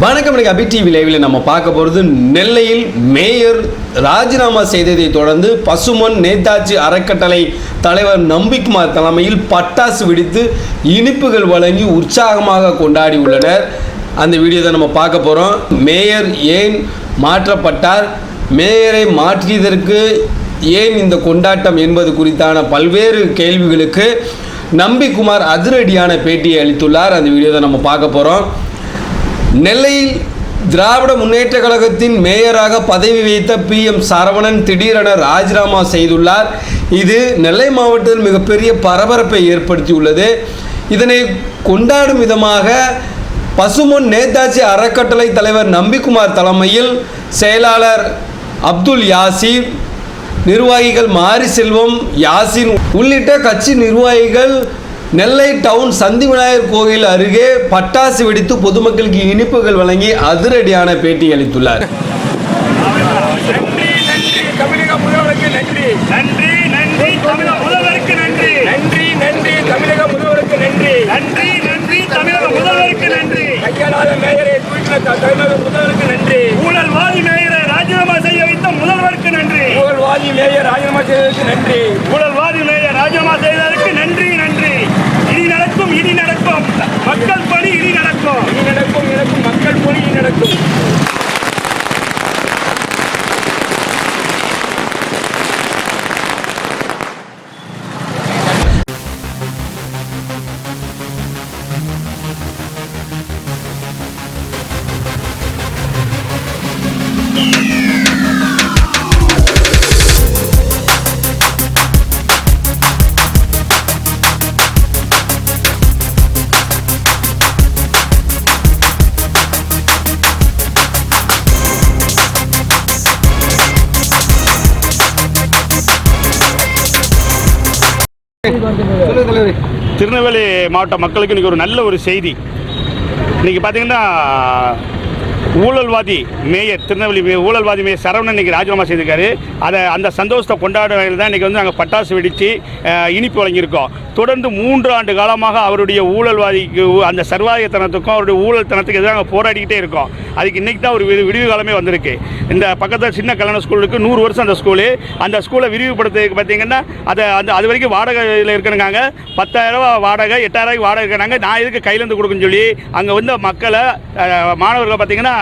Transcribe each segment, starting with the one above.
வணக்கம் இன்னைக்கு அபி டிவி லைவில் நம்ம பார்க்க போகிறது நெல்லையில் மேயர் ராஜினாமா செய்ததை தொடர்ந்து பசுமன் நேதாஜி அறக்கட்டளை தலைவர் நம்பிக்குமார் தலைமையில் பட்டாசு வெடித்து இனிப்புகள் வழங்கி உற்சாகமாக கொண்டாடி உள்ளனர். அந்த வீடியோ தான் நம்ம பார்க்க போகிறோம் மேயர் ஏன் மாற்றப்பட்டார்? மேயரை மாற்றியதற்கு ஏன் இந்த கொண்டாட்டம் என்பது குறித்தான பல்வேறு கேள்விகளுக்கு நம்பிக்குமார் அதிரடியான பேட்டியை அளித்துள்ளார். அந்த வீடியோ தான் நம்ம பார்க்க போகிறோம் நெல்லையில் திராவிட முன்னேற்ற கழகத்தின் மேயராக பதவி வைத்த பி. எம். சரவணன் திடீரென ராஜினாமா செய்துள்ளார். இது நெல்லை மாவட்டத்தில் மிகப்பெரிய பரபரப்பை ஏற்படுத்தியுள்ளது. இதனை கொண்டாடும் விதமாக பசுமொன் நேதாஜி அறக்கட்டளை தலைவர் நம்பிக்குமார் தலைமையில் செயலாளர் அப்துல் யாசிர் நிர்வாகிகள் மாரி செல்வம் யாசின் உள்ளிட்ட கட்சி நிர்வாகிகள் நெல்லை டவுன் சந்தி விநாயகர் கோயில் அருகே பட்டாசு வெடித்து பொதுமக்களுக்கு இனிப்புகள் வழங்கி அதிரடியான பேட்டி அளித்துள்ளார். நன்றி நன்றி. தமிழக முதல்வருக்கு நன்றி. நன்றி நன்றி. தமிழக முதல்வருக்கு நன்றி. நன்றி நன்றி. தமிழக முதல்வருக்கு நன்றி. நன்றி நன்றி. தமிழக முதல்வருக்கு நன்றி. கையாளாத மேயரை தூக்கின த- தமிழக முதல்வருக்கு நன்றி. ஊழல்வாதி மேயரை ராஜினாமா செய்ய வைத்த முதல்வருக்கு நன்றி. புகழ்வாதி மேயர் ராஜினாமா செய்ததற்கு நன்றி. ஊழல்வாதி மேயர் ராஜினாமா செய்ததற்கு நன்றி நன்றி. நடக்கும் மக்கள் பணி இனி நடக்கும். இனி நடக்கும் நடக்கும். மக்கள் திருநெல்வேலி மாவட்ட மக்களுக்கு இன்னைக்கு ஒரு நல்ல ஒரு செய்தி. இன்னைக்கு பார்த்தீங்கன்னா ஊழல்வாதி மேயர் திருநெல்வேலி மே- ஊழல்வாதி மேயர் சரவணன் இன்றைக்கி ராஜினாமா செய்திருக்காரு. அதை அந்த சந்தோஷத்தை கொண்டாட தான் இன்றைக்கி வந்து நாங்கள் பட்டாசு வெடித்து இனிப்பு வழங்கியிருக்கோம். தொடர்ந்து மூன்று ஆண்டு காலமாக அவருடைய ஊழல்வாதிக்கு அந்த சர்வாதிகத்தனத்துக்கும் அவருடைய ஊழல் தனத்துக்கு எதிராக போராடிக்கிட்டே இருக்கோம். அதுக்கு இன்றைக்கி தான் ஒரு விடி- விடிவு காலமே வந்திருக்கு. இந்த பக்கத்தில் சின்ன கல்யாண ஸ்கூலுக்கு நூறு வருஷம் அந்த ஸ்கூலு. அந்த ஸ்கூலை விரிவுபடுத்துறதுக்கு பார்த்தீங்கன்னா அதை அந்த அது வரைக்கும் வாடகையில் இதில் இருக்கணுங்காங்க. ரூபா வாடகை எட்டாயிரரூபாய்க்கு வாடகை இருக்கிறாங்க நான் இதுக்கு கையிலேருந்து கொடுக்குன்னு சொல்லி அங்கே வந்து மக்களை மாணவர்களை பார்த்தீங்கன்னா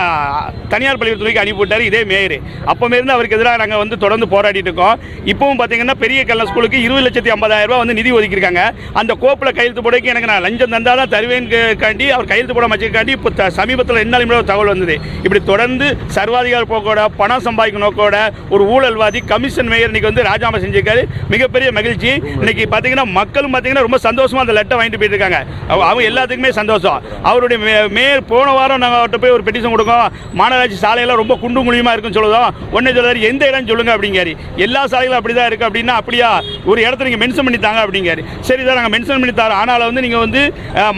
தனியார் பள்ளிக்கூடத்துக்கு அனுப்பிவிட்டார் இதே மேயர். அப்போமே இருந்து அவருக்கு எதிராக நாங்கள் வந்து தொடர்ந்து போராடிட்டு இருக்கோம். இப்பவும் பார்த்தீங்கன்னா பெரிய கல்ல ஸ்கூலுக்கு இருபது லட்சத்தி ஐம்பதாயிரம் ரூபாய் வந்து நிதி ஒதுக்கியிருக்காங்க. அந்த கோப்பில் கையெழுத்து போடக்கு எனக்கு நான் லஞ்சம் தந்தால் தான் தருவேன்காண்டி அவர் கையெழுத்து போட வச்சிருக்காண்டி இப்போ த- சமீபத்தில் என்ன ஒரு தகவல் வந்தது. இப்படி தொடர்ந்து சர்வாதிகார போக்கோட பணம் சம்பாதிக்கும் நோக்கோட ஒரு ஊழல்வாதி கமிஷன் மேயர் இன்னைக்கு வந்து ராஜினாமா செஞ்சிருக்காரு. மிகப்பெரிய மகிழ்ச்சி. இன்னைக்கு பார்த்தீங்கன்னா மக்களும் பார்த்தீங்கன்னா ரொம்ப சந்தோஷமா அந்த லெட்டர் வாங்கிட்டு போயிட்டு இருக்காங்க. அவங்க எல்லாத்துக்குமே சந்தோஷம். அவருடைய மேயர் போன வாரம் நாங்கள் அவர்கிட்ட போய் ஒரு பெட்டிஷன் கொடுக்கோம் மாநகராட்சி சாலையெல்லாம் ரொம்ப குண்டு குழியுமா இருக்குன்னு சொல்லுதோம் ஒன்றே சொல்லுறாரு எந்த இடம் சொல்லுங்க அப்படிங்காரு எல்லா சாலைகளும் அப்படி தான் இருக்குது அப்படின்னா அப்படியா ஒரு இடத்த நீங்கள் மென்ஷன் பண்ணி தாங்க அப்படிங்காரு சரி தான் நாங்கள் மென்ஷன் பண்ணி தரோம் ஆனால் வந்து நீங்கள் வந்து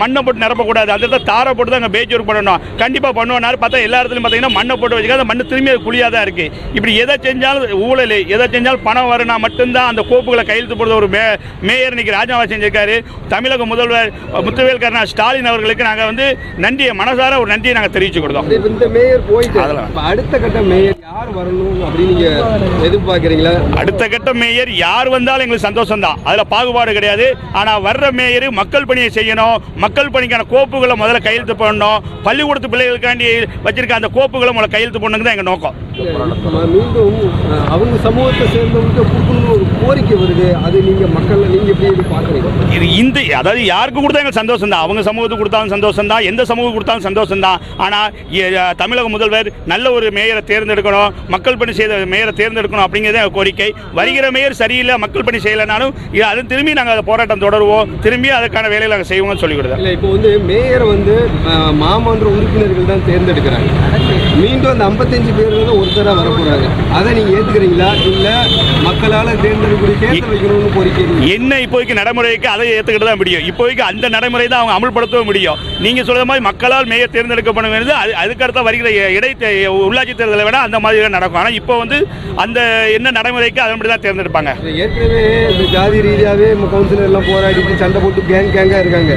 மண்ணை போட்டு நிரப்பக்கூடாது. அந்த இடத்துல தாரை போட்டு தான் அங்கே பேஜ் ஒர்க் பண்ணணும். கண்டிப்பாக பண்ணுவோம்னாரு. பார்த்தா எல்லா இடத்துலையும் பார்த்தீங்கன்னா மண்ணை போட்டு வச்சுக்க அந்த மண்ணு திரும்பி அது குழியாக தான் இருக்குது இப்படி எதை செஞ்சாலும் ஊழல். எதை செஞ்சாலும் பணம் வரும்னா மட்டும்தான் அந்த கோப்புகளை கையெழுத்து போடுற ஒரு மே மேயர் இன்னைக்கு ராஜினாமா செஞ்சிருக்காரு. தமிழக முதல்வர் முத்துவேல் கருணா ஸ்டாலின் அவர்களுக்கு நாங்கள் வந்து நன்றியை மனசார ஒரு நன்றியை நாங்கள் தெரிவிச்சு கொடுத்தோம். இந்த மேயர் போயிட்டு அதெல்லாம். அடுத்த கட்ட மேயர் யார் வரணும் அப்படின்னு நீங்க எதிர்பார்க்குறீங்களா? அடுத்த கட்ட மேயர் யார் வந்தாலும் எங்களுக்கு சந்தோஷம் தான் அதில் பாகுபாடு கிடையாது. ஆனால் வர்ற மேயர் மக்கள் பணியை செய்யணும். மக்கள் பணிக்கான கோப்புகளை முதல்ல கையெழுத்து போடணும். பள்ளிக்கூடத்து பிள்ளைகளுக்காண்டி வச்சிருக்க அந்த கோப்புகளை முதல்ல கையெழுத்து போடணுங்க தான் எங்கள் நோக்கம். மீண்டும் அவங்க சமூகத்தை சேர்ந்தவங்களுக்கு கொடுக்கணும்னு ஒரு கோரிக்கை வருது. அது நீங்க மக்கள் நீங்க எப்படி இது பாக்குறீங்க இது இந்த அதாவது யாருக்கு கொடுத்தா எங்களுக்கு சந்தோஷம் தான் அவங்க சமூகத்துக்கு கொடுத்தாலும் சந்தோஷம் தான் எந்த சமூகம் கொடுத்தாலும் சந்தோஷம் தான் ஆனால் தமிழக முதல்வர் நல்ல ஒரு மேயரை தேர்ந்தெடுக்கணும். மக்கள் பணி செய்த மேயரை தேர்ந்தெடுக்கணும் அப்படிங்கிறதே கோரிக்கை. வருகிற மேயர் சரியில்லை மக்கள் பணி செய்யலைனாலும் இது அது திரும்பி நாங்கள் அதை போராட்டம் தொடருவோம். திரும்பி அதுக்கான வேலையை நாங்கள் செய்வோம்னு சொல்லி கொடுத்தோம் இல்ல இப்போ வந்து மேயர் வந்து மாமன்ற உறுப்பினர்கள் தான் தேர்ந்தெடுக்கிறாங்க. மீண்டும் அந்த 55 பேர் வந்து ஒருத்தரா வர போறாங்க அதை நீங்க ஏத்துக்கிறீங்களா? இல்ல மக்களால வைக்கணும்னு கோரிக்கை. என்ன இப்போதைக்கு நடைமுறைக்கு அதை ஏற்றுக்கிட்டு தான் முடியும். இப்போதைக்கு அந்த நடைமுறை தான் அவங்க அமல்படுத்தவும் முடியும். நீங்கள் சொல்கிற மாதிரி மக்களால் மேயர் தேர்ந்தெடுக்கப்பட வேண்டியது அது அதுக்கடுத்த வருகிற இடை உள்ளாட்சி தேர்தலை விட அந்த மாதிரி தான் நடக்கும். ஆனால் இப்போ வந்து அந்த என்ன நடைமுறைக்கு அதன்படி தான் தேர்ந்தெடுப்பாங்க. ஏற்கனவே இந்த ஜாதி நம்ம கவுன்சிலர் எல்லாம் போராடிட்டு சண்டை போட்டு கேங் கேங்கா இருக்காங்க.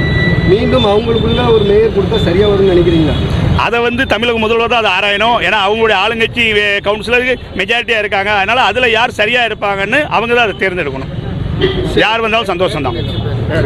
மீண்டும் அவங்களுக்குள்ள ஒரு மேயர் கொடுத்தா சரியா வரும்னு நினைக்கிறீங்களா? அதை வந்து தமிழக முதல்வர் தான் அதை ஆராயணும். ஏன்னா அவங்களுடைய ஆளுங்கட்சி கவுன்சிலருக்கு மெஜாரிட்டியாக இருக்காங்க. அதனால் அதில் யார் சரியாக இருப்பாங்கன்னு அவங்க தான் அதை தேர்ந்தெடுக்கணும். யார் வந்தாலும் சந்தோஷம் தான்